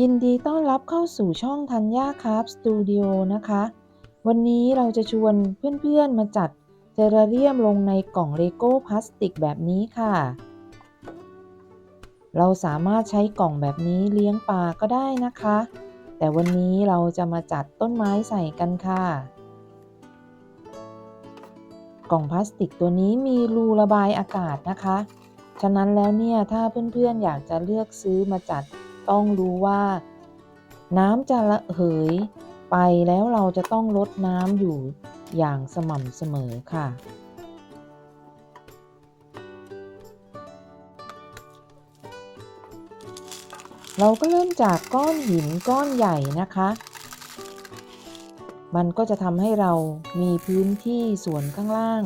ยินดีต้อนรับเข้าสู่ช่องธัญญาคราฟสตูดิโอนะคะ วันนี้เราจะชวนเพื่อนๆมาจัดเทอร์เรียมลงในกล่องเลโก้พลาสติกแบบนี้ค่ะ เราสามารถใช้กล่องแบบนี้เลี้ยงปลาก็ได้นะคะ แต่วันนี้เราจะมาจัดต้นไม้ใส่กันค่ะ กล่องพลาสติกตัวนี้มีรูระบายอากาศนะคะ ฉะนั้นแล้วเนี่ยถ้าเพื่อนๆอยากจะเลือกซื้อมาจัด ต้องรู้ว่า น้ำจะระเหยไปแล้วเราจะต้องลดน้ำอยู่อย่างสม่ำเสมอค่ะ เราก็เริ่มจากก้อนหินก้อนใหญ่นะคะ มันก็จะทำให้เรามีพื้นที่ส่วนข้างล่าง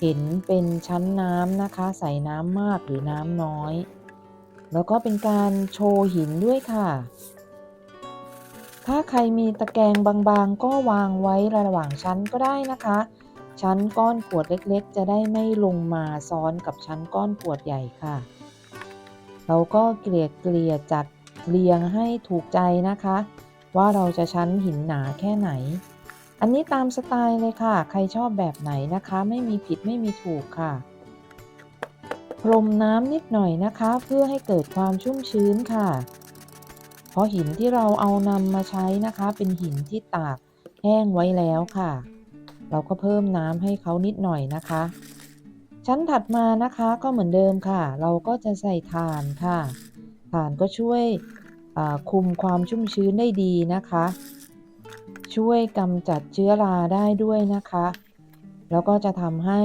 เห็นเป็นชั้นน้ำนะคะ ใส่น้ำมากหรือน้ำน้อย แล้วก็เป็นการโชว์หินด้วยค่ะ ถ้าใครมีตะแกรงบางๆ ก็วางไว้ระหว่างชั้นก็ได้นะคะ ชั้นก้อนขวดเล็กๆ จะได้ไม่ลงมาซ้อนกับชั้นก้อนขวดใหญ่ค่ะ เราก็เกลี่ยเกลี่ยจัดเรียงให้ถูกใจนะคะ ว่าเราจะชั้นหินหนาแค่ไหน อันนี้ตามสไตล์เลยค่ะ ใครชอบแบบไหนนะคะ ไม่มีผิดไม่มีถูกค่ะ พรมน้ำนิดหน่อยนะคะ เพื่อให้เกิดความชุ่มชื้นค่ะ เพราะหินที่เราเอานำมาใช้นะคะ เป็นหินที่ตากแห้งไว้แล้วค่ะ เราก็เพิ่มน้ำให้เขานิดหน่อยนะคะ ชั้นถัดมานะคะก็เหมือนเดิมค่ะ เราก็จะใส่ถ่านค่ะถ่านก็ช่วยคุมความชุ่มชื้นได้ดีนะคะ ช่วยกำจัดเชื้อราได้ด้วยนะคะ แล้วก็จะทำให้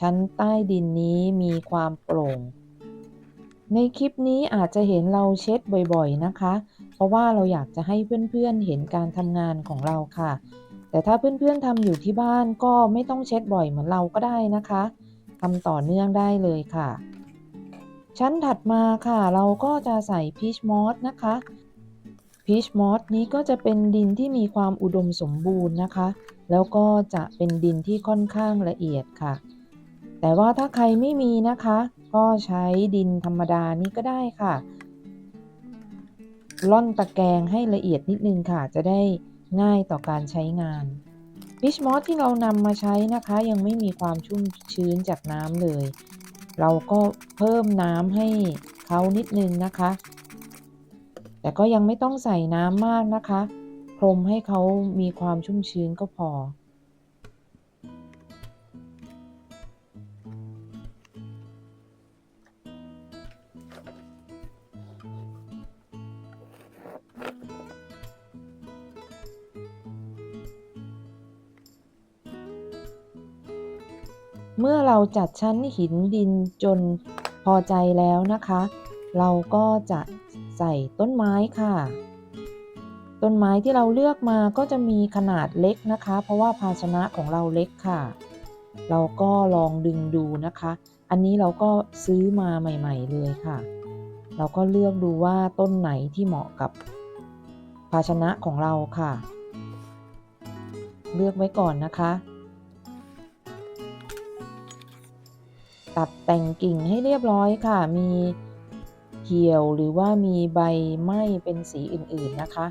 ชั้นใต้ดินนี้มีความโปร่ง ในคลิปนี้อาจจะเห็นเราเช็ดบ่อยๆนะคะ เพราะว่าเราอยากจะให้เพื่อนๆเห็นการทำงานของเราค่ะ แต่ถ้าเพื่อนๆทำอยู่ที่บ้านก็ไม่ต้องเช็ดบ่อยเหมือนเราก็ได้นะคะทำต่อเนื่องได้เลยค่ะ ชั้นถัดมาค่ะเราก็จะใส่พีชมอสนะคะพีชมอสนี้ก็จะเป็นดินที่มีความอุดมสมบูรณ์นะคะ แล้วก็จะเป็นดินที่ค่อนข้างละเอียดค่ะ แต่ว่าถ้าใครไม่มีนะคะ ก็ใช้ดินธรรมดานี้ก็ได้ค่ะ ล่อนตะแกรงให้ละเอียดนิดนึงค่ะ จะได้ง่ายต่อการใช้งานพิชมอสที่เรานำมาใช้นะคะ ยังไม่มีความชุ่มชื้นจากน้ำเลย เราก็เพิ่มน้ำให้เขานิดนึงนะคะ แต่ก็ยังไม่ต้องใส่น้ำมากนะคะ พรมให้เขามีความชุ่มชื้นก็พอ เมื่อเราจัดชั้นหินดินจนพอใจแล้วนะคะ เราก็จะใส่ต้นไม้ค่ะ ต้นไม้ที่เราเลือกมาก็จะมีขนาดเล็กนะคะ เพราะว่าภาชนะของเราเล็กค่ะ เราก็ลองดึงดูนะคะ อันนี้เราก็ซื้อมาใหม่ ๆ เลยค่ะ เราก็เลือกดูว่าต้นไหนที่เหมาะกับภาชนะของเราค่ะ เลือกไว้ก่อนนะคะ ตัดแต่งกิ่งให้เรียบร้อยค่ะ มีเหี่ยวหรือว่ามีใบไหม้เป็นสีอื่นๆนะคะ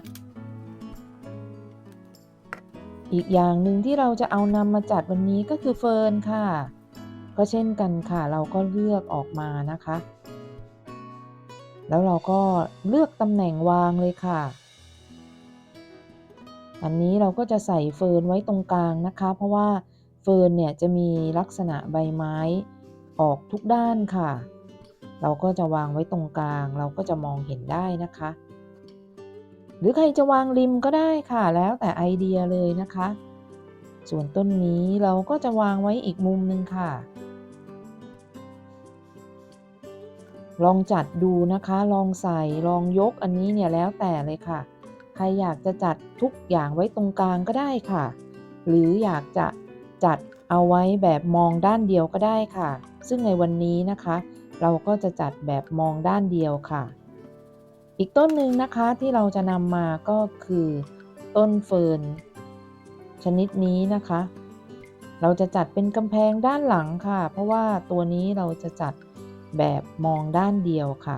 อีกอย่างหนึ่งที่เราจะเอานำมาจัดวันนี้ก็คือเฟิร์นค่ะ ก็เช่นกันค่ะ เราก็เลือกออกมานะคะ แล้วเราก็เลือกตำแหน่งวางเลยค่ะ อันนี้เราก็จะใส่เฟิร์นไว้ตรงกลางนะคะ เพราะว่าเฟิร์นเนี่ยจะมีลักษณะใบไม้ออกทุกด้านค่ะ เราก็จะวางไว้ตรงกลาง เราก็จะมองเห็นได้นะคะ หรือใครจะวางริมก็ได้ค่ะแล้วแต่ไอเดียเลยนะคะ ส่วนต้นนี้เราก็จะวางไว้อีกมุมหนึ่งค่ะ ลองจัดดูนะคะ ลองใส่ลองยกอันนี้เนี่ยแล้วแต่เลยค่ะ ใครอยากจะจัดทุกอย่างไว้ตรงกลางก็ได้ค่ะ หรืออยากจะจัดเอาไว้แบบมองด้านเดียวก็ได้ค่ะ ซึ่งในวันนี้นะคะ เราก็จะจัดแบบมองด้านเดียวค่ะ อีกต้นหนึ่งนะคะที่เราจะนำมาก็คือต้นเฟิร์นชนิดนี้นะคะ เราจะจัดเป็นกำแพงด้านหลังค่ะ เพราะว่าตัวนี้เราจะจัดแบบมองด้านเดียวค่ะ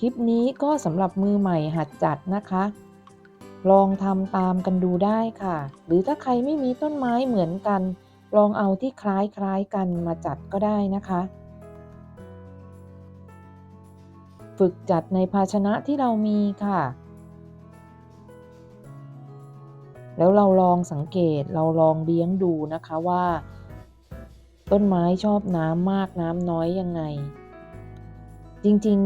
คลิปนี้ก็สำหรับมือใหม่หัดจัดนะคะ ลองทำตามกันดูได้ค่ะ หรือถ้าใครไม่มีต้นไม้เหมือนกัน ลองเอาที่คล้ายๆกันมาจัดก็ได้นะคะ ฝึกจัดในภาชนะที่เรามีค่ะ แล้วเราลองสังเกตเราลองเลี้ยงดูนะคะว่า ต้นไม้ชอบน้ำมากน้ำน้อยยังไง จริง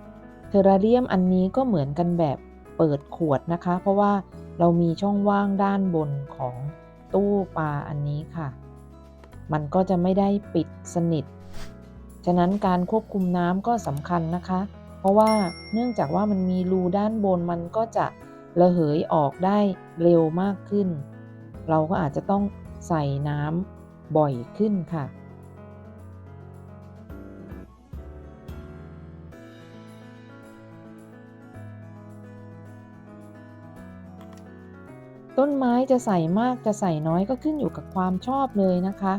ๆเทอราเรียมอันนี้ก็เหมือนกันแบบเปิดขวดนะคะ เพราะว่าเรามีช่องว่างด้านบนของตู้ปลาอันนี้ค่ะ มันก็จะไม่ได้ปิดสนิท ฉะนั้นการควบคุมน้ำก็สำคัญนะคะ ราะว่าเนื่องจากว่ามันมีรูด้านบนมันก็จะระเหยออกได้เร็วมากขึ้น เราก็อาจจะต้องใส่น้ำบ่อยขึ้นค่ะ ต้นไม้จะใส่มากจะใส่น้อยก็ขึ้นอยู่กับความชอบเลยนะคะ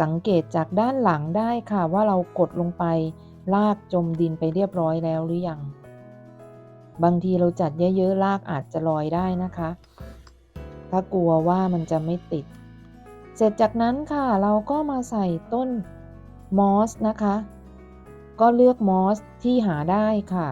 สังเกตจากด้านหลังได้ค่ะว่าเรากดลงไป ลากจมดินไปเรียบร้อยแล้วหรือยัง บางทีเราจัดเยอะๆลากอาจจะลอยได้นะคะ ถ้ากลัวว่ามันจะไม่ติด เสร็จจากนั้นค่ะเราก็มาใส่ต้นมอสนะคะ ก็เลือกมอสที่หาได้ค่ะ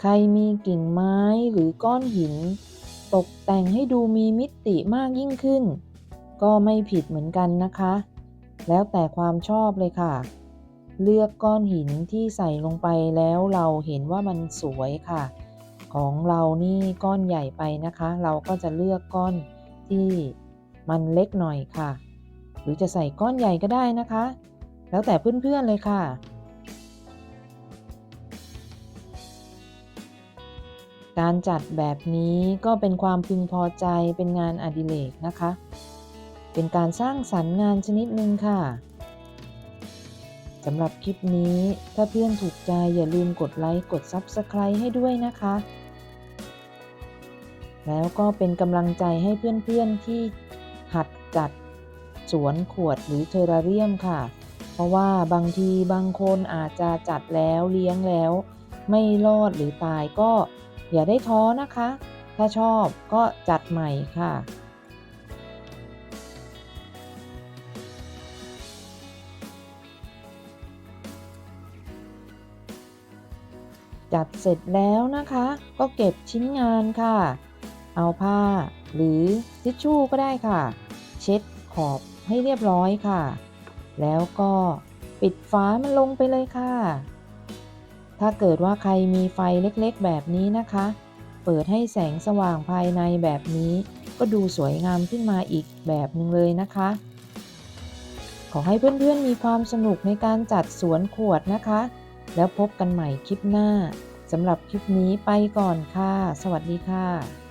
ใครมีกิ่งไม้หรือก้อนหิน ตกแต่งให้ดูมีมิติมากยิ่งขึ้น ก็ไม่ผิดเหมือนกันนะคะ แล้วแต่ความชอบเลยค่ะ เลือกก้อนหินที่ใส่ลงไปแล้วเราเห็นว่ามันสวยค่ะ ของเรานี่ก้อนใหญ่ไปนะคะ เราก็จะเลือกก้อนที่มันเล็กหน่อยค่ะ หรือจะใส่ก้อนใหญ่ก็ได้นะคะ แล้วแต่เพื่อนๆเลยค่ะ การจัดแบบนี้ก็เป็นความพึงพอใจเป็นงานอดิเรกนะคะ เป็นการสร้างสรรค์งานชนิดหนึ่งค่ะสำหรับคลิปนี้ถ้าเพื่อนถูกใจอย่าลืมกดไลค์กด Subscribe ให้ด้วยนะคะ แล้วก็เป็นกำลังใจให้เพื่อนๆที่หัดจัดสวนขวดหรือเทอราเรียมค่ะ เพราะว่าบางทีบางคนอาจจะจัดแล้วเลี้ยงแล้ว ไม่รอดหรือตายก็ อย่าได้ท้อนะคะ ถ้าชอบก็จัดใหม่ค่ะ จัดเสร็จแล้วนะคะ ก็เก็บชิ้นงานค่ะ เอาผ้าหรือทิชชู่ก็ได้ค่ะ เช็ดขอบให้เรียบร้อยค่ะ แล้วก็ปิดฝามันลงไปเลยค่ะ ถ้าเกิดว่าใครมีไฟเล็กๆ แบบนี้นะคะ เปิดให้แสงสว่างภายในแบบนี้ ก็ดูสวยงามขึ้นมาอีกแบบหนึ่งเลยนะคะ ขอให้เพื่อนๆมีความสนุกในการจัดสวนขวดนะคะ แล้วพบกันใหม่คลิปหน้าสำหรับคลิปนี้ไปก่อนค่ะ สวัสดีค่ะ